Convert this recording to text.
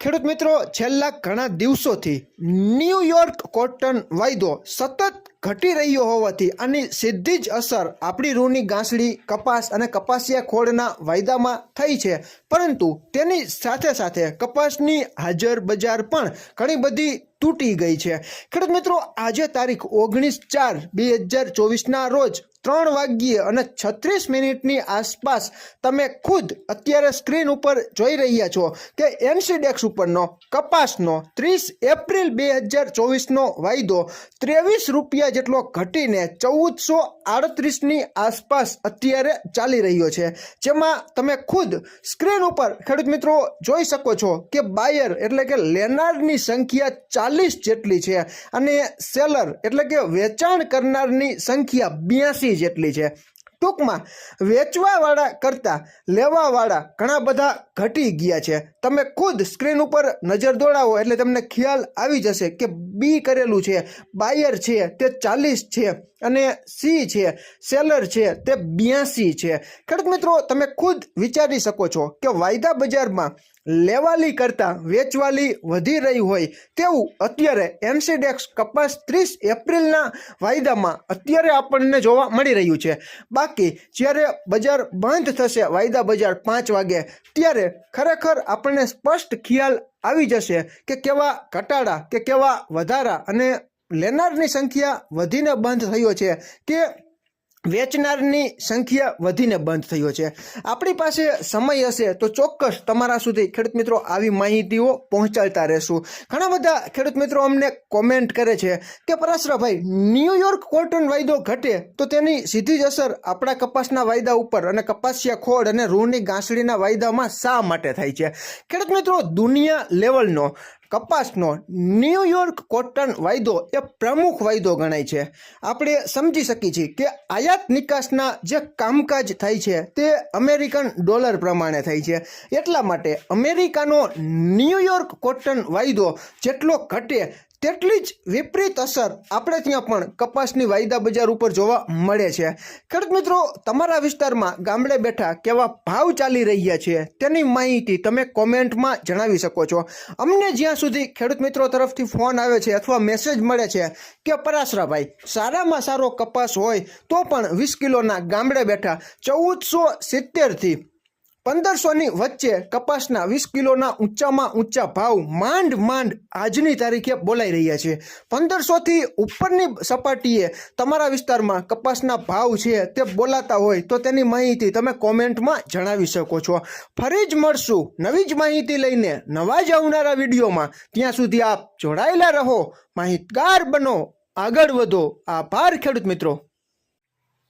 ખેડૂત મિત્રો છેલ્લા ઘણા દિવસોથી ન્યૂયોર્ક કોટન વાયદો સતત ઘટી રહ્યો હોવાથી આની સીધી જ અસર આપણી રૂની ગાંસડી, કપાસ અને કપાસિયા ખોળના વાયદામાં થઈ છે. પરંતુ તેની સાથે સાથે કપાસની હાજર બજાર પણ ઘણી બધી તૂટી ગઈ છે. ખેડૂત મિત્રો, આજે તારીખ ઓગણીસ ચાર બે હજાર ચોવીસના રોજ ત્રણ વાગ્યે અને છત્રીસ મિનિટની આસપાસ તમે ખુદ અત્યારે સ્ક્રીન ઉપર જોઈ રહ્યા છો કે એનસીડેક્સ ઉપરનો કપાસનો ત્રીસ એપ્રિલ બે હજાર ચોવીસનો વાયદો ત્રેવીસ રૂપિયા જેટલો ઘટીને ચૌદસો આડત્રીસની આસપાસ અત્યારે ચાલી રહ્યો છે. જેમાં તમે ખુદ સ્ક્રીન ઉપર, ખેડૂત મિત્રો, જોઈ શકો છો કે બાયર એટલે કે લેનારની સંખ્યા ચાલીસ જેટલી છે અને સેલર એટલે કે વેચાણ કરનારની સંખ્યા બ્યાસી જેટલી છે. ટૂંકમાં વેચવાવાળા કરતાં લેવાવાળા ઘણા બધા ઘટી ગયા છે. તમે ખુદ સ્ક્રીન ઉપર નજર દોડાવો એટલે તમને ખ્યાલ આવી જશે કે બી કરેલું છે, બાયર છે, તે ચાલીસ છે. અને સી છે, સેલર છે, તે બ્યાસી છે. ખેડૂત મિત્રો, તમે ખુદ વિચારી શકો છો કે વાયદા બજારમાં લેવાલી કરતાં વેચવાલી વધી રહી હોય તેવું અત્યારે એમસીડેક્સ કપાસ ત્રીસ એપ્રિલના વાયદામાં અત્યારે આપણને જોવા મળી રહ્યું છે. બાકી જ્યારે બજાર બંધ થશે, વાયદા બજાર પાંચ વાગે, ત્યારે ખરેખર આપણને સ્પષ્ટ ખ્યાલ આવી જશે કે કેવા ઘટાડા કે કેવા વધારા અને લેનારની સંખ્યા વધીને બંધ થયો છે કે વેચનારની સંખ્યા વધીને બંધ થયો છે. આપણી પાસે સમય હશે તો ચોક્કસ તમારા સુધી ખેડૂત મિત્રો આવી માહિતીઓ પહોંચાડતા રહેશું. ઘણા બધા ખેડૂત મિત્રો અમને કોમેન્ટ કરે છે કે પરાશરાભાઈ ન્યુયોર્ક કોટન વાયદો ઘટે તો તેની સીધી જ અસર આપણા કપાસના વાયદા ઉપર અને કપાસિયા ખોળ અને રૂની ગાંસડીના વાયદામાં શા માટે થાય છે? ખેડૂત મિત્રો, દુનિયા લેવલનો કપાસનો ન્યુયોર્ક કોટન વાયદો એ પ્રમુખ વાયદો ગણાય છે. આપણે સમજી શકીએ છીએ કે આયાત નિકાસના જે કામકાજ થાય છે તે અમેરિકન ડોલર પ્રમાણે થાય છે. એટલા માટે અમેરિકાનો ન્યુયોર્ક કોટન વાયદો જેટલો ઘટે તેટલી જ વિપરીત અસર આપણે ત્યાં પણ કપાસની વાયદા બજાર ઉપર જોવા મળે છે. ખેડૂત મિત્રો, તમારા વિસ્તારમાં ગામડે બેઠા કેવા ભાવ ચાલી રહ્યા છે તેની માહિતી તમે કોમેન્ટમાં જણાવી શકો છો. અમને જ્યાં સુધી ખેડૂત મિત્રો તરફથી ફોન આવે છે અથવા મેસેજ મળે છે કે પરાશરાભાઈ, સારામાં સારો કપાસ હોય તો પણ વીસ કિલોના ગામડે બેઠા ચૌદસો સિત્તેરથી પંદરસોની વચ્ચે કપાસના વીસ કિલોના ઊંચામાં ઊંચા ભાવ માંડ માંડ આજની તારીખે બોલાઈ રહ્યા છે. પંદરસોથી ઉપરની સપાટીએ તમારા વિસ્તારમાં કપાસના ભાવ છે તે બોલાતા હોય તો તેની માહિતી તમે કોમેન્ટમાં જણાવી શકો છો. ફરી જ મળશું નવી જ માહિતી લઈને નવા જ આવનારા વિડીયોમાં. ત્યાં સુધી આપ જોડાયેલા રહો. માહિતગાર બનો. આગળ વધો. આભાર ખેડૂત મિત્રો.